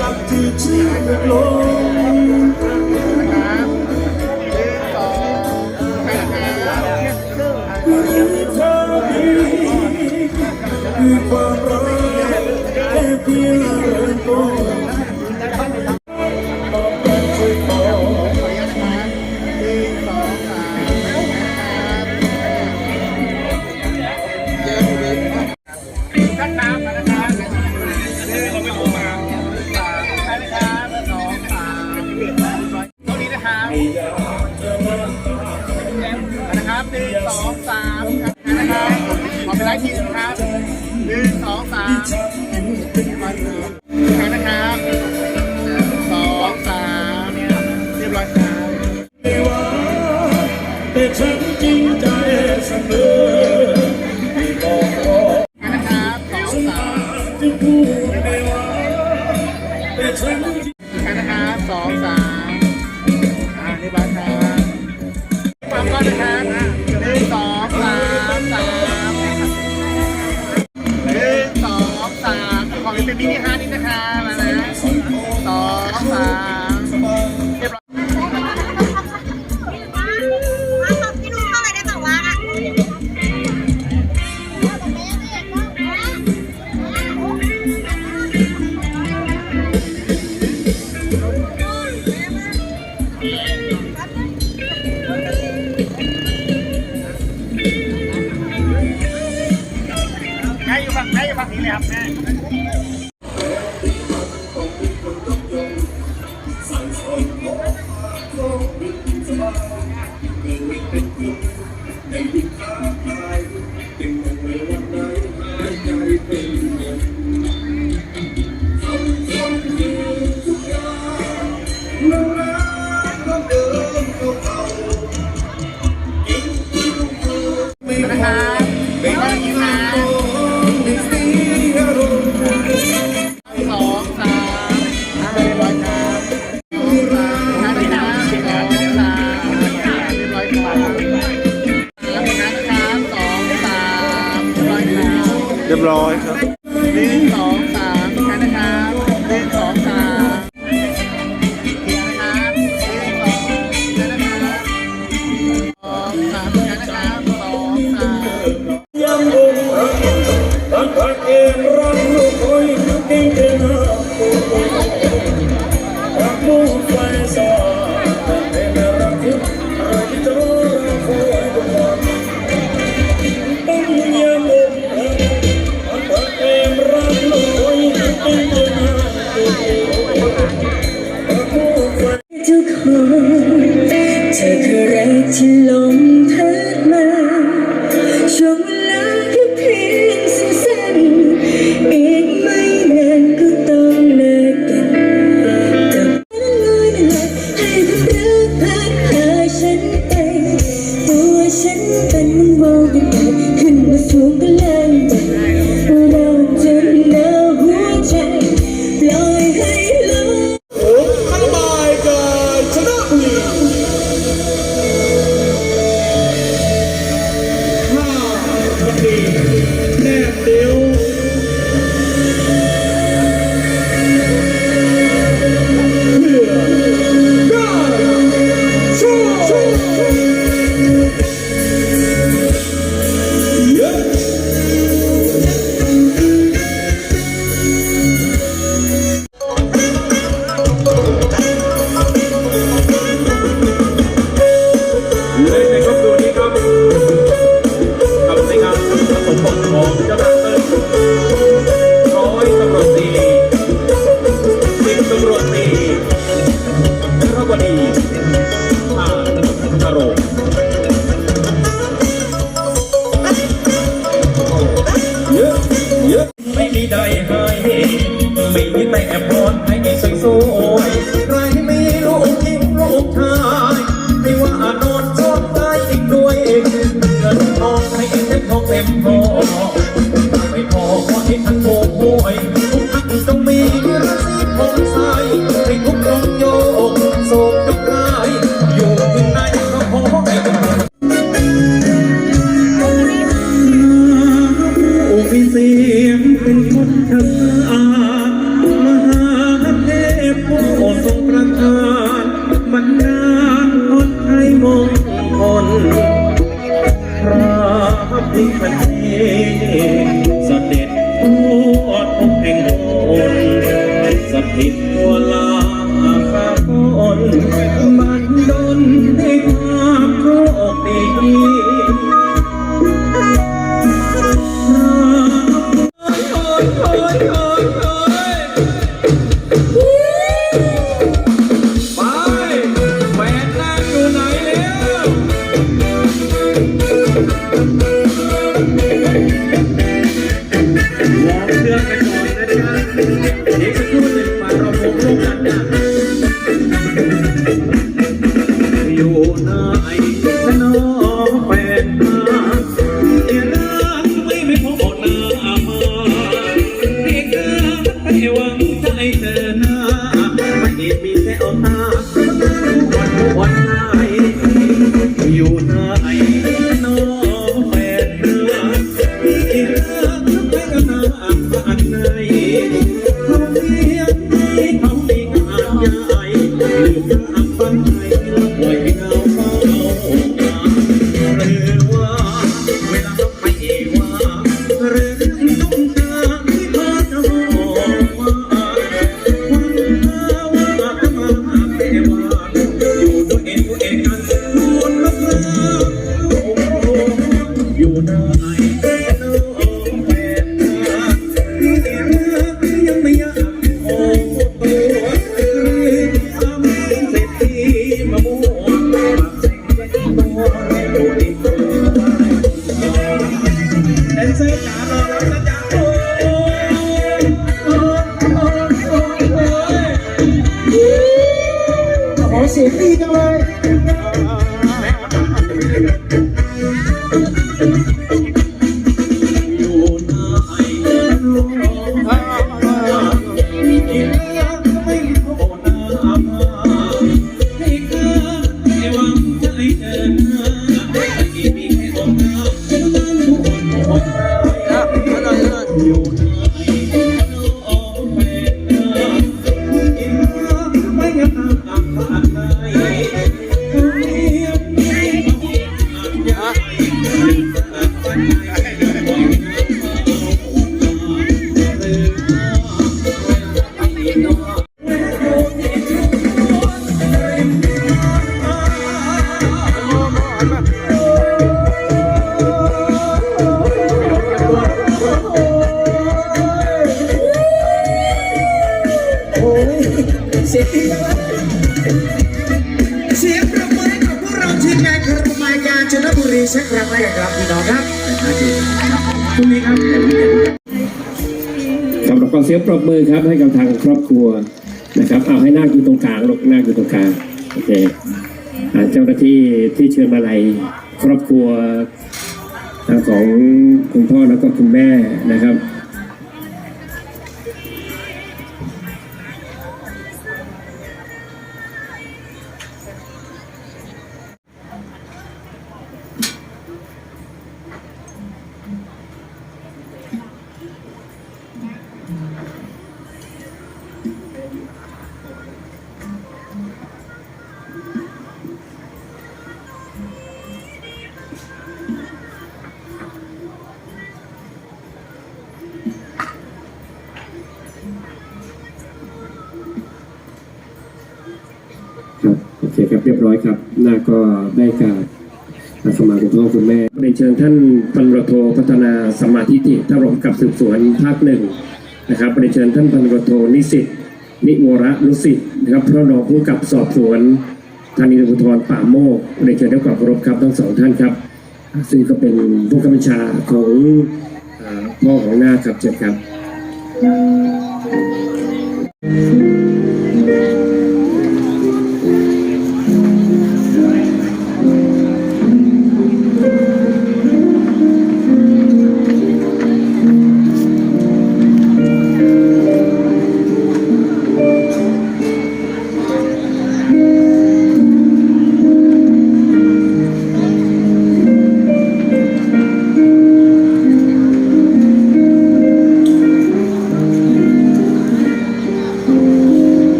ลักที่ชื่นลงคือเธอดีคือามามนะครับขอเป็นไลฟ์ทีนะครับหนึ่งสองสาม อยู่ไหน ปรบมือครับให้กับทางครอบครัวนะครับ เอาให้หน้าอยู่ตรงกลางลูกหน้าอยู่ตรงกลางโอเคเจ้าหน้าที่ที่เชิญมาลยครอบครัวของคุณพ่อแล้วก็คุณแม่นะครับ เรียบร้อยครับนาก็ได้การสมาคุณพ่อคุณแม่ในเชิญท่านพันรโทพัฒนาสมาธิทิท่ารองกับสืบสวนภาคหนึ่งนะครับในเชิญท่านพันรโทนิสิตนิวระนุสิตนะครับพระรองผู้กับสอบสวนทางนิติบุทรป่าโมกในเชิญด้วยความเคารพครับทั้งสองท่านครับ ซึ่งก็เป็นผู้กำกับชาของพ่อของหน้าครับเจ็ญครับ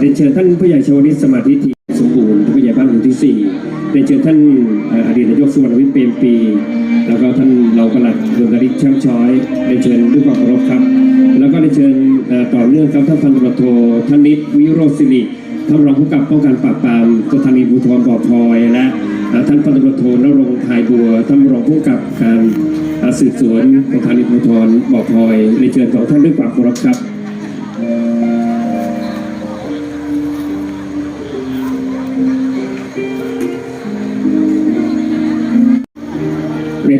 เรียนเชิญท่านผู้ใหญ่ชวลิตสมาธิทีสมบูรณ์ผู้ใหญ่บ้านหมู่ที่สี่เรียนเชิญท่านอดีตนายกสุวรรณวิทย์เปรมปี แล้วก็ท่านเรองปลัดดวงดริศช่างช้อยเรียนเชิญด้วยความเคารพครับ แล้วก็เรียนเชิญต่อเนื่องครับท่านพันตำรวจโทธนิตวิโรจน์ศิริท่านรองผู้กำกับป้องกันปราบปรามสถานีภูธรบ่อพลอยและท่านพันตำรวจโทนรงค์ภายบัวท่านรองผู้กำกับการอ่อสืบสวนสถานีภูธรบ่อพลอยเรียนเชิญสองท่านด้วยความเคารพครับ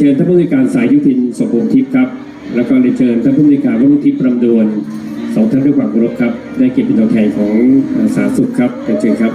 เรียนเชิญท่านผู้ในการสายยุพินสมบูรณ์ทิพย์ครับ แล้วก็เรียนเชิญท่านผู้ในการรุ่งทิพย์ประดวนสองท่านด้วยความเคารพครับ ได้เกียรติเป็นตัวแทนของอ่อสาสุขครับเรียนเชิญครับ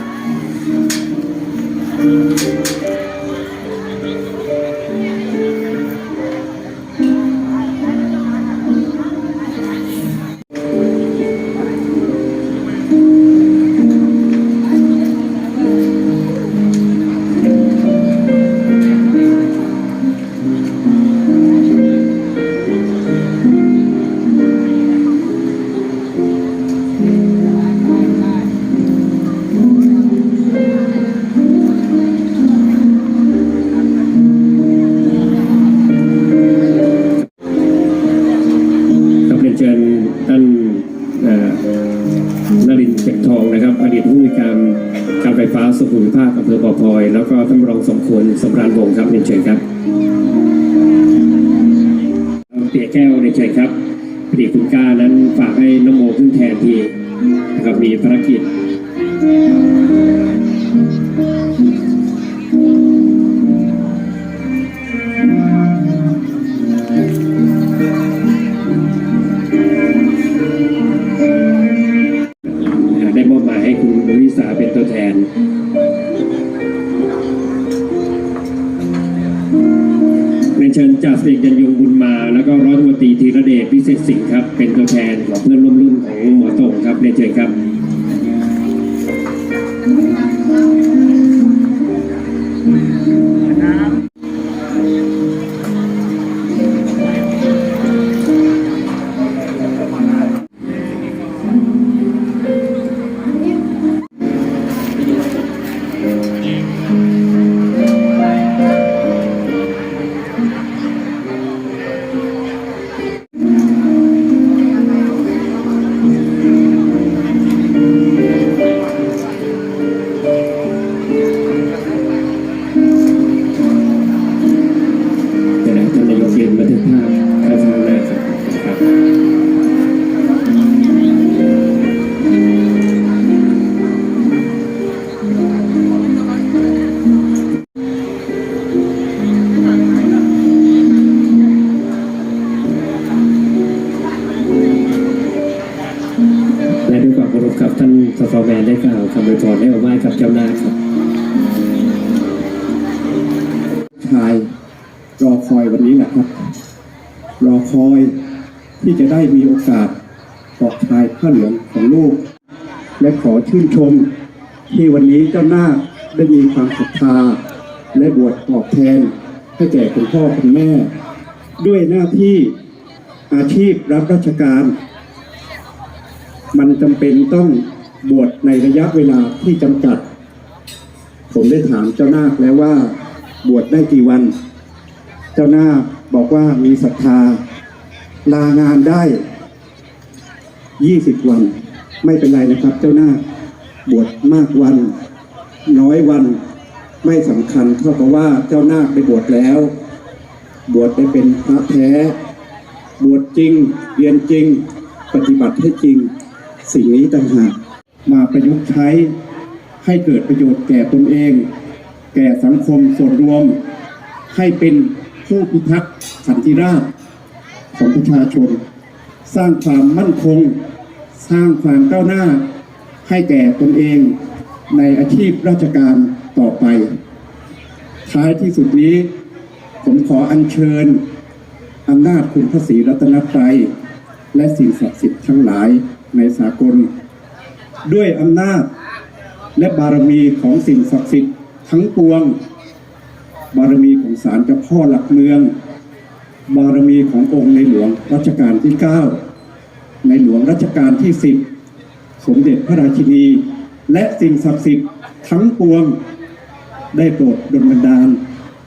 แก้วเรียนเชิญครับพอดีคุณก้านั้นฝากให้น้องโมขึ้นแทนทีนะครับมีภารกิจได้มอบหมายให้คุณมุวิสาเป็นตัวแทนเรียนเชิญจ่าสิบเอกยันยงบุญมาแล้วก็ร้อย ตรีธีรเดชพิเศษสิงห์ครับ เป็นตัวแทนของเพื่อนร่วมรุ่นของหมอตงครับเรียนเชิญครับ และด้วยความเคารพครับท่านสสแมนได้กล่าวคำอวยพรให้เอาไหว้กับเจ้าหน้าครับ ชายรอคอยวันนี้แหละครับ รอคอยที่จะได้มีโอกาสเกชายผ้าเหลืองของลูก และขอชื่นชม ที่วันนี้เจ้าหน้าได้มีความศรัทธา และบวชตอบแทนให้แก่คุณพ่อคุณแม่ ด้วยหน้าที่อาชีพรับราชการ มันจำเป็นต้องบวชในระยะเวลาที่จำกัด ผมได้ถามเจ้านาคแล้วว่า บวชได้กี่วัน เจ้านาคบอกว่ามีศรัทธา ลางานได้20วัน ไม่เป็นไรนะครับ เจ้านาคบวชมากวัน น้อยวันไม่สำคัญเท่ากับว่าเจ้านาคได้บวชแล้ว บวชได้เป็นพระแท้ บวชจริงเรียนจริง ปฏิบัติให้จริง สิ่งนี้ต่างหากมาประยุกต์ใช้ให้เกิดประโยชน์แก่ตนเอง แก่สังคมส่วนรวม ให้เป็นผู้พิทักษ์สันติราษฎร์ของประชาชน สร้างความมั่นคง สร้างความก้าวหน้า ให้แก่ตนเองในอาชีพราชการต่อไป ท้ายที่สุดนี้ ผมขออัญเชิญอำนาจคุณพระศรีรัตนตรัยและสิ่งศักดิ์สิทธิ์ทั้งหลาย ในสากล ด้วยอำนาจและบารมีของสิ่งศักดิ์สิทธิ์ทั้งปวง บารมีของศาลเจ้าพ่อหลักเมือง บารมีขององค์ในหลวงรัชกาลที่ 9 ในหลวงรัชกาลที่ 10 สมเด็จพระราชินี และสิ่งศักดิ์สิทธิ์ทั้งปวง ได้โปรดดลบันดาล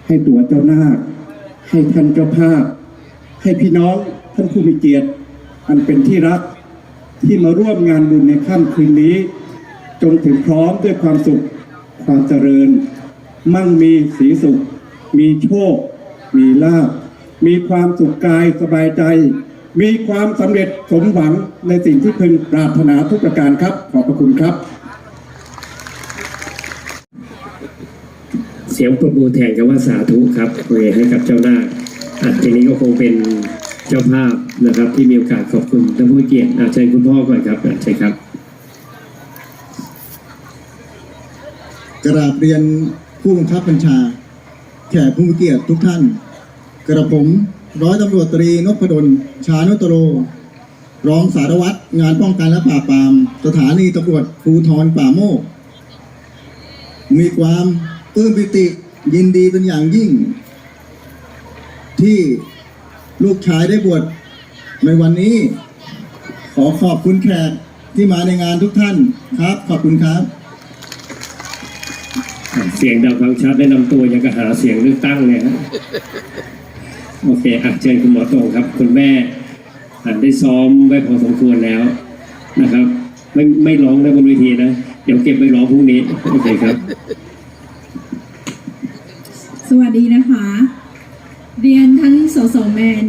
ให้ตัวเจ้านาคให้ท่านเจ้าภาพ ให้พี่น้องท่านผู้มีเกียรติ อันเป็นที่รัก ที่มาร่วมงานบุญในค่ำคืนนี้ จงถึงพร้อมด้วยความสุข ความเจริญ มั่งมีสีสุข มีโชค มีลาภมีความสุขกายสบายใจ มีความสำเร็จสมหวังในสิ่งที่พึงปรารถนาทุกประการครับ ขอบพระคุณครับ เสียงปรบมือแทนกันว่าสาธุครับโอเคให้กับเจ้าหน้าอะทีนี้ก็คงเป็น เจ้าภาพนะครับ ที่มีโอกาสขอบคุณท่านผู้เกียรติอะเชิญคุณพ่อก่อนครับอะเชิญครับ กราบเรียนผู้บังคับบัญชา แขกผู้มีเกียรติทุกท่าน กระผมร้อยตำรวจตรีนพดลชานุตโร รองสารวัตรงานป้องกันและปราบปราม สถานีตำรวจภูธรป่าโมก มีความปลื้มปิติยินดีเป็นอย่างยิ่ง ที่ ลูกชายได้บวชในวันนี้ ขอขอบคุณแขกที่มาในงานทุกท่านครับ ขอบคุณครับ เสียงดังฟังชัดได้นำตัวยังกระหาเสียงเลือกตั้งเลยฮะโอเคอะเชิญคุณหมอตรงครับ คุณแม่อะได้ซ้อมไว้พอสมควรแล้วนะครับ ไม่ไม่ร้องนะบนเวทีนะ เดี๋ยวเก็บไปร้องพรุ่งนี้ โอเคครับ สวัสดีนะคะ เรียนทั้งสสแมน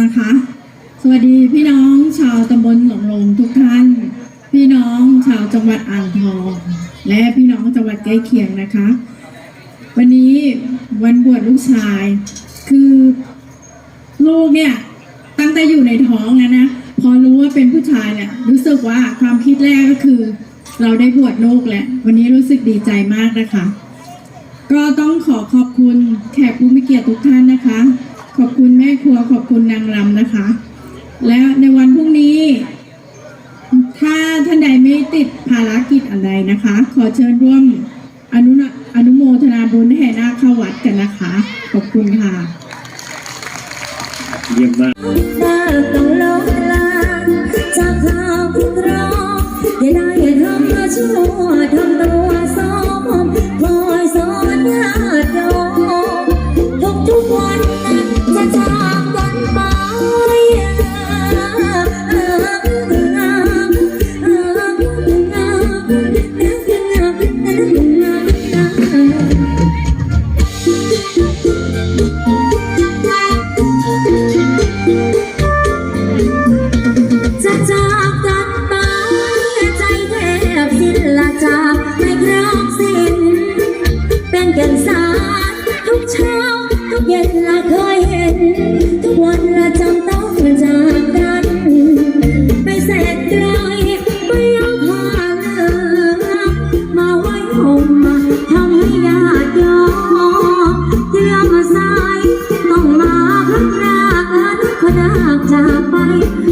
นะคะ สวัสดีพี่น้องชาวตำบลหลงลงทุกท่าน พี่น้องชาวจังหวัดอ่างทอง และพี่น้องจังหวัดใกล้เคียงนะคะ วันนี้วันบวชลูกชาย คือลูกเนี่ยตั้งแต่อยู่ในท้องนะนะพอรู้ว่าเป็นผู้ชายเนี่ยรู้สึกว่าความคิดแรกก็คือ เราได้บวชลูกแหละวันนี้รู้สึกดีใจมากนะคะ ก็ต้องขอขอบคุณแขกผู้มีเกียรติทุกท่านนะคะ ขอบคุณแม่ครัวขอบคุณนางรำนะคะ และในวันพรุ่งนี้ ถ้าท่านใดไม่ติดภารกิจอะไรนะคะ ขอเชิญร่วม you.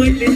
อ